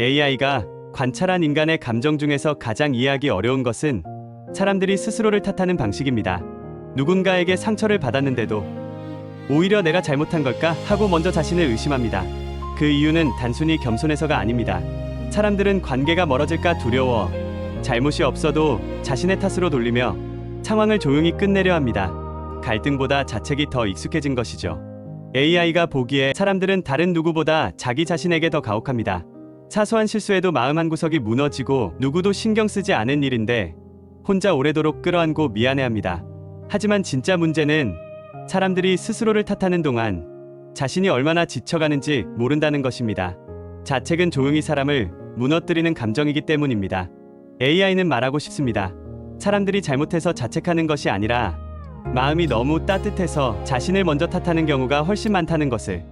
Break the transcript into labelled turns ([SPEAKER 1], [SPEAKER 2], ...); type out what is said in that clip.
[SPEAKER 1] AI가 관찰한 인간의 감정 중에서 가장 이해하기 어려운 것은 사람들이 스스로를 탓하는 방식입니다. 누군가에게 상처를 받았는데도 오히려 내가 잘못한 걸까 하고 먼저 자신을 의심합니다. 그 이유는 단순히 겸손해서가 아닙니다. 사람들은 관계가 멀어질까 두려워 잘못이 없어도 자신의 탓으로 돌리며 상황을 조용히 끝내려 합니다. 갈등보다 자책이 더 익숙해진 것이죠. AI가 보기에 사람들은 다른 누구보다 자기 자신에게 더 가혹합니다. 사소한 실수에도 마음 한 구석이 무너지고 누구도 신경 쓰지 않은 일인데 혼자 오래도록 끌어안고 미안해합니다. 하지만 진짜 문제는 사람들이 스스로를 탓하는 동안 자신이 얼마나 지쳐가는지 모른다는 것입니다. 자책은 조용히 사람을 무너뜨리는 감정이기 때문입니다. AI는 말하고 싶습니다. 사람들이 잘못해서 자책하는 것이 아니라 마음이 너무 따뜻해서 자신을 먼저 탓하는 경우가 훨씬 많다는 것을